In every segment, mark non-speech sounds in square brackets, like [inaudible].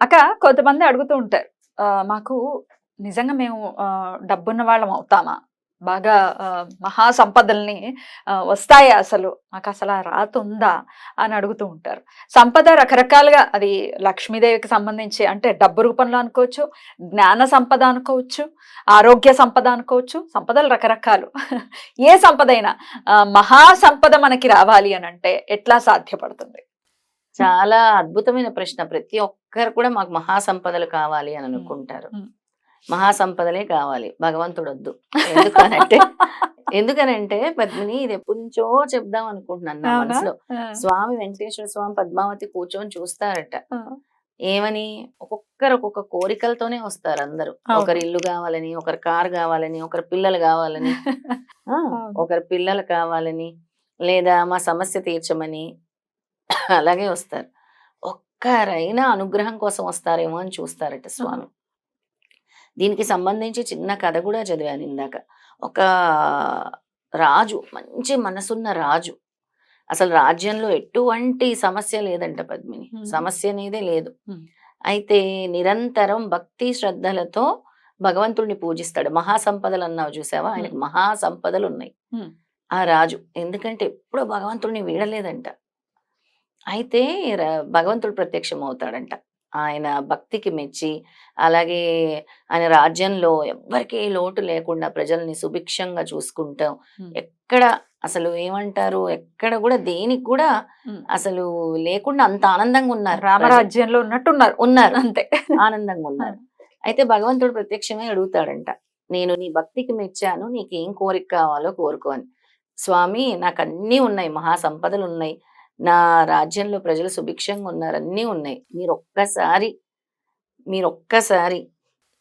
అక్క కొంతమంది అడుగుతూ ఉంటారు. మాకు నిజంగా మేము డబ్బున్న వాళ్ళం అవుతామా? బాగా మహా సంపదల్ని వస్తాయి అసలు? మాకు అసలు ఆ రాత ఉందా అని అడుగుతూ ఉంటారు. సంపద రకరకాలుగా అది లక్ష్మీదేవికి సంబంధించి అంటే డబ్బు రూపంలో అనుకోవచ్చు జ్ఞాన సంపద అనుకోవచ్చు ఆరోగ్య సంపద అనుకోవచ్చు సంపదలు రకరకాలు. [laughs] ఏ సంపద అయినా మహా సంపద మనకి రావాలి అని అంటే ఎట్లా సాధ్యపడుతుంది? చాలా అద్భుతమైన ప్రశ్న. ప్రతి ఒక్కరు కూడా మాకు మహాసంపదలు కావాలి అని అనుకుంటారు. మహాసంపదలే కావాలి. భగవంతుడు వద్దు ఎందుకనంటే [laughs] ఎందుకనంటే పద్మిని ఇది ఎప్పటి నుంచో చెప్దాం అనుకుంటున్నాను నా? మనసులో. స్వామి వెంకటేశ్వర స్వామి పద్మావతి కూర్చొని చూస్తారట. ఏమని? ఒక్కొక్కరు ఒక్కొక్క కోరికలతోనే వస్తారు అందరూ. ఒకరి ఇల్లు కావాలని ఒకరి కారు కావాలని ఒకరి పిల్లలు కావాలని. [laughs] ఒకరి పిల్లలు కావాలని లేదా మా సమస్య తీర్చమని అలాగే వస్తారు. ఒక్కరైనా అనుగ్రహం కోసం వస్తారేమో అని చూస్తారట స్వామి. దీనికి సంబంధించి చిన్న కథ కూడా చదివాను ఇందాక. ఒక రాజు మంచి మనసున్న రాజు. అసలు రాజ్యంలో ఎటువంటి సమస్య లేదంట పద్మిని. సమస్య అనేదే లేదు. అయితే నిరంతరం భక్తి శ్రద్ధలతో భగవంతుడిని పూజిస్తాడు. మహాసంపదలు అన్నావు చూసావా? ఆయనకు మహాసంపదలు ఉన్నాయి. ఆ రాజు. ఎందుకంటే ఎప్పుడూ భగవంతుడిని వీడలేదంట. అయితే భగవంతుడు ప్రత్యక్షం అవుతాడంట ఆయన భక్తికి మెచ్చి అలాగే ఆయన రాజ్యంలో ఎవ్వరికీ లోటు లేకుండా ప్రజల్ని సుభిక్షంగా చూసుకుంటాం. ఎక్కడ అసలు ఏమంటారు? ఎక్కడ కూడా దేనికి కూడా. అసలు లేకుండా అంత ఆనందంగా ఉన్నారు. రామరాజ్యంలో ఉన్నట్టున్నారు. ఉన్నారు. అంతే. ఆనందంగా ఉన్నారు. అయితే భగవంతుడు ప్రత్యక్షమే అడుగుతాడంట. నేను నీ భక్తికి మెచ్చాను నీకు ఏం కోరిక కావాలో కోరుకో అని స్వామి నాకు అన్నీ ఉన్నాయి మహాసంపదలు ఉన్నాయి. నా రాజ్యంలో ప్రజలు సుభిక్షంగా ఉన్నారు. అన్నీ ఉన్నాయి. మీరు ఒక్కసారి మీరు ఒక్కసారి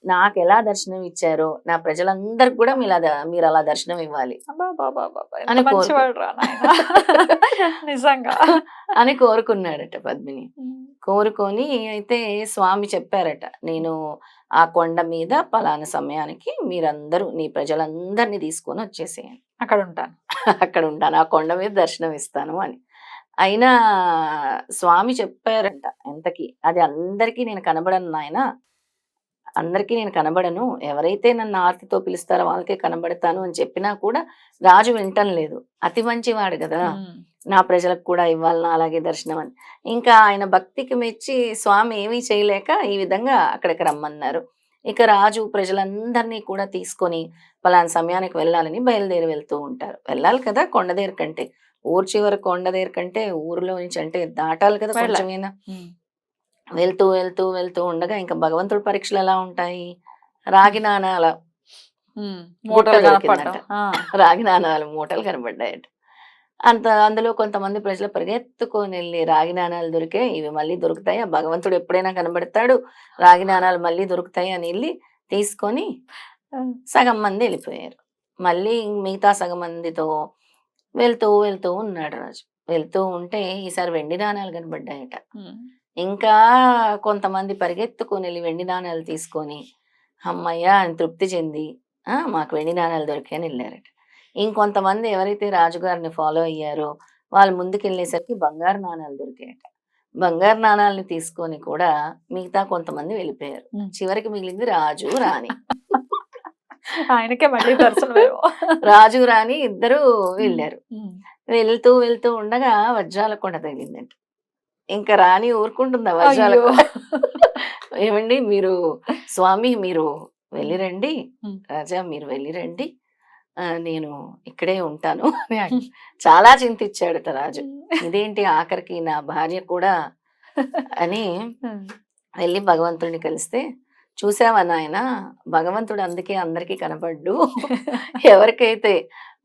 నాకు ఎలా దర్శనం ఇచ్చారో నా ప్రజలందరికి కూడా మీరు అలా మీరు అలా దర్శనం ఇవ్వాలి. [laughs] నిజంగా. అని కోరుకున్నాడట పద్మిని. కోరుకొని అయితే స్వామి చెప్పారట నేను ఆ కొండ మీద పలానా సమయానికి మీరందరూ నీ ప్రజలందరినీ తీసుకొని వచ్చేసేయండి. అక్కడ ఉంటాను [laughs] అక్కడ ఉంటాను. ఆ కొండ మీద దర్శనం ఇస్తాను అని. అయినా స్వామి చెప్పారంట ఎంతకి అది అందరికీ నేను కనబడను నాయన. అందరికీ నేను కనబడను. ఎవరైతే నన్ను ఆర్తితో పిలుస్తారో వాళ్ళకే కనబడతాను అని చెప్పినా కూడా రాజు వింటం లేదు. అతి మంచివాడు కదా. నా ప్రజలకు కూడా ఇవ్వాలన్నా అలాగే దర్శనం అని. ఇంకా ఆయన భక్తికి మెచ్చి స్వామి ఏమీ చేయలేక ఈ విధంగా అక్కడికి రమ్మన్నారు. ఇక రాజు ప్రజలందరినీ కూడా తీసుకొని పలానా సమయానికి వెళ్ళాలని బయలుదేరి వెళ్తూ ఉంటారు. వెళ్ళాలి కదా కొండ దగ్గర కంటే. ఊరు చివరి కొండ దగ్గర కంటే ఊరిలో నుంచి అంటే దాటాలి కదా. కొంచెమైనా. ఉమ్. వెళ్తూ వెళ్తూ వెళ్తూ ఉండగా ఇంకా భగవంతుడి పరీక్షలు ఎలా ఉంటాయి? రాగి నాణాల మూటలు. రాగి నాణాలు మూటలు కనబడ్డాయట అంత అందులో కొంతమంది ప్రజలు పరిగెత్తుకొని వెళ్ళి రాగి నాణాలు దొరికే ఇవి మళ్ళీ దొరుకుతాయి. ఆ భగవంతుడు ఎప్పుడైనా కనబడతాడు. రాగి నాణాలు మళ్ళీ దొరుకుతాయి అని వెళ్ళి తీసుకొని సగం మంది వెళ్ళిపోయారు. మళ్ళీ మిగతా సగం మందితో వెళ్తూ వెళ్తూ ఉన్నాడు రాజు. వెళ్తూ ఉంటే ఈసారి వెండి నాణాలు కనబడ్డాయట. ఇంకా కొంతమంది పరిగెత్తుకొని వెళ్ళి వెండి నాణాలు తీసుకొని అమ్మయ్య అని తృప్తి చెంది. "ఆ, మాకు వెండి నాణాలు దొరికాయని వెళ్ళారట. ఇంకొంతమంది ఎవరైతే రాజుగారిని ఫాలో అయ్యారో వాళ్ళు ముందుకు వెళ్ళేసరికి బంగారు నాణాలు దొరికాయట. బంగారు నాణాలని తీసుకొని కూడా మిగతా కొంతమంది వెళ్ళిపోయారు. చివరికి మిగిలింది రాజు రాణి. [laughs] ఆయనకే మళ్ళీ దర్శనమేమో రాజు రాణి ఇద్దరు వెళ్ళారు. వెళ్తూ వెళ్తూ ఉండగా వజ్రాల కొండ తగిలిందంట ఇంకా రాణి ఊరుకుంటుందా వజ్రాల అయ్యో. కొండ? ఏమండి మీరు స్వామి మీరు వెళ్ళిరండి. రాజా మీరు వెళ్ళిరండి నేను ఇక్కడే ఉంటాను చాలా చింతించాడట రాజు ఇదేంటి ఆఖరికి నా భార్య కూడా అని. వెళ్ళి భగవంతుడిని కలిస్తే చూసావా నాయన? భగవంతుడు అందుకే అందరికీ కనపడ్డు. [laughs] ఎవరికైతే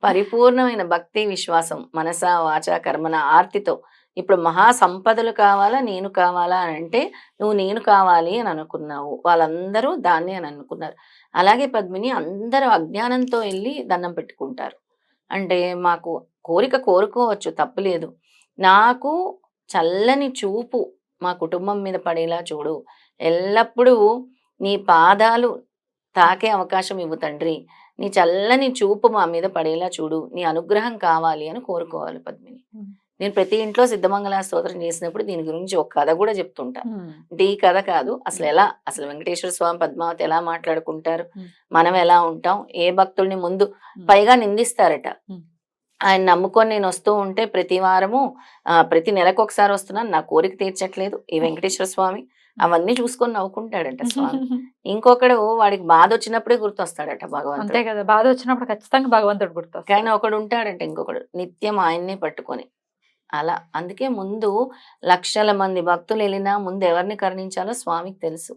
పరిపూర్ణమైన భక్తి విశ్వాసం మనస వాచ కర్మన ఆర్తితో ఇప్పుడు మహా సంపదలు కావాలా నేను కావాలా అని అంటే నువ్వు నేను కావాలి అని అనుకున్నావు. వాళ్ళందరూ దాన్ని అని అనుకున్నారు. అలాగే పద్మిని అందరూ అజ్ఞానంతో వెళ్ళి దండం పెట్టుకుంటారు. అంటే మాకు కోరిక కోరుకోవచ్చు తప్పులేదు నాకు చల్లని చూపు మా కుటుంబం మీద పడేలా చూడు. ఎల్లప్పుడూ నీ పాదాలు తాకే అవకాశం ఇవ్వు తండ్రి. నీ చల్లని చూపు మా మీద పడేలా చూడు. నీ అనుగ్రహం కావాలి అని కోరుకోవాలి పద్మిని. నేను ప్రతి ఇంట్లో సిద్ధమంగళ స్తోత్రం చేసినప్పుడు దీని గురించి ఒక కథ కూడా చెప్తుంటా. ఉమ్. అంటే ఈ కథ కాదు. అసలు ఎలా? అసలు వెంకటేశ్వర స్వామి పద్మావతి ఎలా మాట్లాడుకుంటారు. మనం ఎలా ఉంటాం? ఏ భక్తుల్ని ముందు. పైగా నిందిస్తారట. ఆయన నమ్ముకొని నేను వస్తూ ఉంటే ప్రతి వారము ప్రతి నెలకు ఒకసారి వస్తున్నాను నా కోరిక తీర్చట్లేదు. ఈ వెంకటేశ్వర స్వామి అవన్నీ చూసుకొని నవ్వుకుంటాడట [laughs] స్వామి. ఇంకొకడు వాడికి బాధ వచ్చినప్పుడే గుర్తొస్తాడట అంతే భగవంతుడు కదా బాధ వచ్చినప్పుడు ఖచ్చితంగా భగవంతుడు గుర్తొస్తాడు. కానీ ఒకడు ఉంటాడంట ఇంకొకడు నిత్యం ఆయన్నే పట్టుకొని. అలా అందుకే ముందు లక్షల మంది భక్తులు వెళ్ళినా ముందు ఎవరిని కరుణించాలో స్వామికి తెలుసు.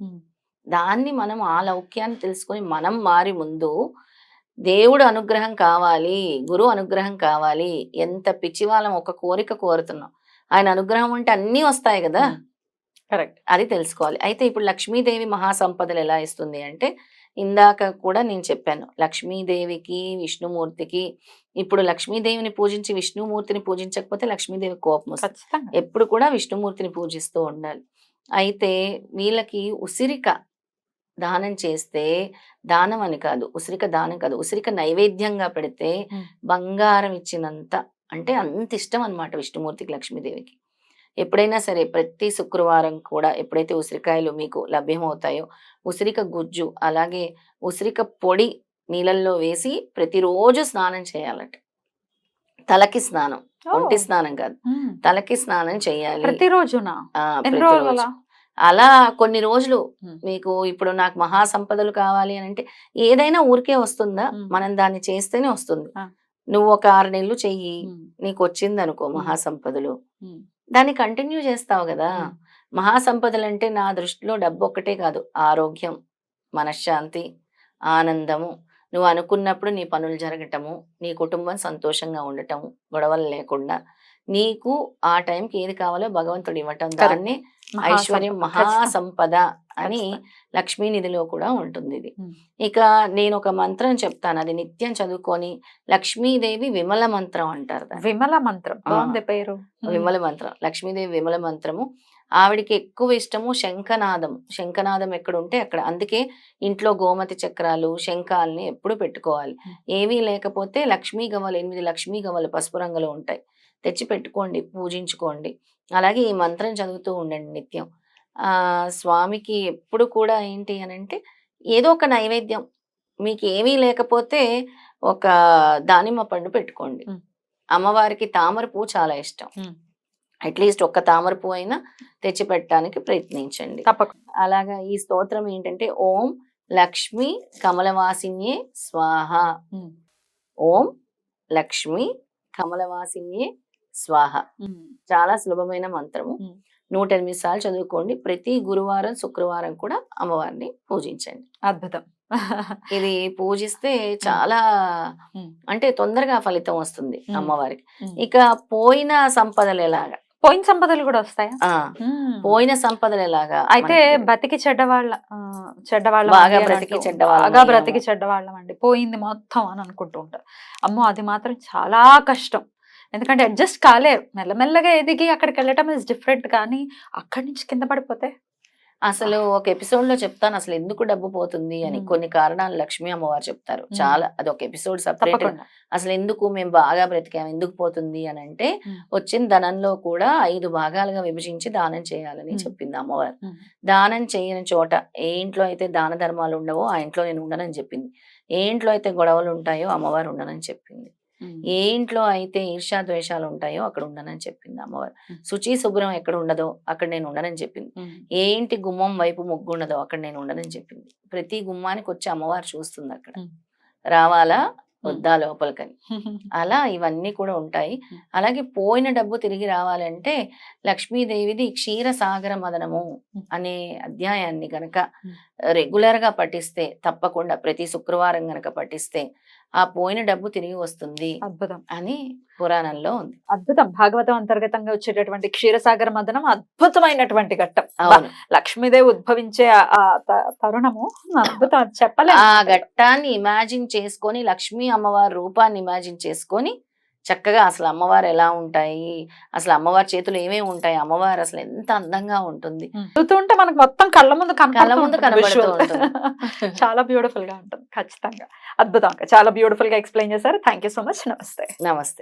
దాన్ని మనం ఆ లౌక్యాన్ని తెలుసుకొని మనం మారి ముందు దేవుడు అనుగ్రహం కావాలి గురు అనుగ్రహం కావాలి ఎంత పిచ్చివాళ్ళం ఒక కోరిక కోరుతున్నాం. ఆయన అనుగ్రహం ఉంటే అన్నీ వస్తాయి కదా. కరెక్ట్. అది తెలుసుకోవాలి. అయితే ఇప్పుడు లక్ష్మీదేవి మహాసంపదలు ఎలా ఇస్తుంది అంటే ఇందాక కూడా నేను చెప్పాను లక్ష్మీదేవికి విష్ణుమూర్తికి ఇప్పుడు లక్ష్మీదేవిని పూజించి విష్ణుమూర్తిని పూజించకపోతే లక్ష్మీదేవి కోపం వస్తుంది. ఎప్పుడు కూడా విష్ణుమూర్తిని పూజిస్తూ ఉండాలి. అయితే వీళ్ళకి ఉసిరిక దానం చేస్తే దానం అని కాదు ఉసిరిక దానం కాదు ఉసిరిక నైవేద్యంగా పెడితే. బంగారం ఇచ్చినంత అంటే అంత ఇష్టం అన్నమాట విష్ణుమూర్తికి లక్ష్మీదేవికి. ఎప్పుడైనా సరే ప్రతి శుక్రవారం కూడా ఎప్పుడైతే ఉసిరికాయలు మీకు లభ్యమవుతాయో ఉసిరిక గుజ్జు అలాగే ఉసిరిక పొడి నీళ్ళల్లో వేసి ప్రతిరోజు స్నానం చేయాలట తలకి స్నానం ఒంటి. స్నానం కాదు. తలకి స్నానం చేయాలి ప్రతిరోజునా ప్రతిరోజు. అలా కొన్ని రోజులు. మీకు ఇప్పుడు నాకు మహా సంపదలు కావాలి అని అంటే ఏదైనా ఊరికే వస్తుందా. మనం దాన్ని చేస్తేనే వస్తుంది. నువ్వు ఒక ఆరు నెలలు చెయ్యి. నీకు వచ్చింది అనుకో ఉమ్. దాన్ని కంటిన్యూ చేస్తావు కదా. ఉమ్. మహా సంపదలు అంటే నా దృష్టిలో డబ్బు ఒక్కటే కాదు. ఆరోగ్యం మనశ్శాంతి ఆనందము. నువ్వు అనుకున్నప్పుడు నీ పనులు జరగటము నీ కుటుంబం సంతోషంగా ఉండటము గొడవలు లేకుండా నీకు ఆ టైంకి ఏది కావాలో భగవంతుడు ఇవ్వటం. దాన్ని ఐశ్వర్యం సంపద. మహా ఖచ్చితంగా. సంపద అని ఖచ్చితంగా. లక్ష్మీ నిధిలో కూడా ఉంటుంది ఇది. ఇక నేను ఒక మంత్రం చెప్తాను అది నిత్యం చదువుకొని లక్ష్మీదేవి విమల మంత్రం అంటారు. విమల మంత్రం పేరు. విమల మంత్రం లక్ష్మీదేవి విమల మంత్రము ఆవిడికి ఎక్కువ ఇష్టము శంఖనాదం శంఖనాదం ఎక్కడ ఉంటే అక్కడ అందుకే ఇంట్లో గోమతి చక్రాలు శంఖాలని ఎప్పుడు పెట్టుకోవాలి. ఏమీ లేకపోతే లక్ష్మీ గవ్వలు ఎనిమిది లక్ష్మీ గవ్వలు పసుపు రంగులో ఉంటాయి తెచ్చి పెట్టుకోండి పూజించుకోండి. అలాగే ఈ మంత్రం చదువుతూ ఉండండి నిత్యం. ఆ స్వామికి ఎప్పుడు కూడా ఏంటి అని అంటే ఏదో ఒక నైవేద్యం. మీకు ఏమీ లేకపోతే ఒక దానిమ్మ పండు పెట్టుకోండి. అమ్మవారికి తామర పువ్వు చాలా ఇష్టం. అట్లీస్ట్ ఒక్క తామర పువ్వు అయినా తెచ్చి పెట్టడానికి ప్రయత్నించండి. తప్పకుండా అలాగా ఈ స్తోత్రం ఏంటంటే ఓం లక్ష్మి కమలవాసిన్యే స్వాహ. ఓం లక్ష్మి కమలవాసిన్యే స్వాహ. చాలా సులభమైన మంత్రము. నూట ఎనిమిది సార్లు చదువుకోండి ప్రతి గురువారం శుక్రవారం కూడా అమ్మవారిని పూజించండి అద్భుతం [laughs] ఇది పూజిస్తే చాలా. అంటే తొందరగా ఫలితం వస్తుంది. అమ్మవారికి. ఇక పోయిన సంపదలు ఎలాగా పోయిన సంపదలు కూడా వస్తాయా. పోయిన సంపదలు ఎలాగా అయితే బతికి చెడ్డవాళ్ళ చెడ్డవాళ్ళం బాగా బ్రతికి చెడ్డవాళ్ళం బాగా. బ్రతికి చెడ్డవాళ్ళం అండి పోయింది మొత్తం అని అనుకుంటూ ఉంటారు అమ్మో అది మాత్రం చాలా కష్టం ఎందుకంటే అడ్జస్ట్ కాలేరు మెల్లమెల్లగా ఎదిగి అక్కడికి వెళ్ళటం ఇస్ డిఫరెంట్ కానీ అక్కడి నుంచి కింద పడిపోతే అసలు ఒక ఎపిసోడ్లో చెప్తాను అసలు ఎందుకు డబ్బు పోతుంది అని. కొన్ని కారణాలు లక్ష్మీ అమ్మవారు చెప్తారు. చాలా అది ఒక ఎపిసోడ్ సపరేట్ అసలు ఎందుకు మేము బాగా బ్రతికాం ఎందుకు పోతుంది అని అంటే. వచ్చిన ధనంలో కూడా ఐదు భాగాలుగా విభజించి దానం చేయాలని. చెప్పింది అమ్మవారు. దానం చేయని చోట ఏ ఇంట్లో అయితే దాన ధర్మాలు ఉండవో ఆ ఇంట్లో నేను ఉండనని చెప్పింది ఏ ఇంట్లో అయితే గొడవలు ఉంటాయో అమ్మవారు ఉండనని చెప్పింది. ఏ ఇంట్లో అయితే ఈర్ష్యా ద్వేషాలు ఉంటాయో అక్కడ ఉండనని చెప్పింది అమ్మవారు. శుచి శుభ్రం ఎక్కడ ఉండదో అక్కడ నేను ఉండనని చెప్పింది. ఏ ఇంటి గుమ్మం వైపు ముగ్గు ఉండదో అక్కడ నేను ఉండనని చెప్పింది ప్రతి గుమ్మానికి వచ్చి అమ్మవారు చూస్తుంది అక్కడ. రావాలా వద్దా లోపలికని. [laughs] అలా ఇవన్నీ కూడా ఉంటాయి. అలాగే పోయిన డబ్బు తిరిగి రావాలంటే లక్ష్మీదేవిది క్షీర సాగర మదనము. అనే అధ్యాయాన్ని గనక. రెగ్యులర్గా పఠిస్తే తప్పకుండా ప్రతి శుక్రవారం గనక పఠిస్తే ఆ పోయిన డబ్బు తిరిగి వస్తుంది అద్భుతం. అని పురాణంలో ఉంది. అద్భుతం. భాగవతం అంతర్గతంగా వచ్చేటటువంటి క్షీరసాగర మదనం అద్భుతమైనటువంటి ఘట్టం. అవును. లక్ష్మీదేవి ఉద్భవించే ఆ- తరుణము అద్భుతం. అది చెప్పలేము ఆ ఘట్టాన్ని ఇమాజిన్ చేసుకొని లక్ష్మీ అమ్మవారి రూపాన్ని ఇమాజిన్ చేసుకొని చక్కగా అసలు అమ్మవారు ఎలా ఉంటాయి? అసలు అమ్మవారి చేతులు ఏమేమి ఉంటాయి? అమ్మవారు అసలు ఎంత అందంగా ఉంటుంది? చదువుతూ ఉంటే మనకు మొత్తం కళ్ళ ముందు కళ్ళ ముందు. [laughs] చాలా బ్యూటిఫుల్గా ఉంటుంది. ఖచ్చితంగా. అద్భుతం. అక్క. చాలా బ్యూటిఫుల్గా ఎక్స్ప్లెయిన్ చేశారు. థ్యాంక్ యూ సో మచ్ నమస్తే. నమస్తే.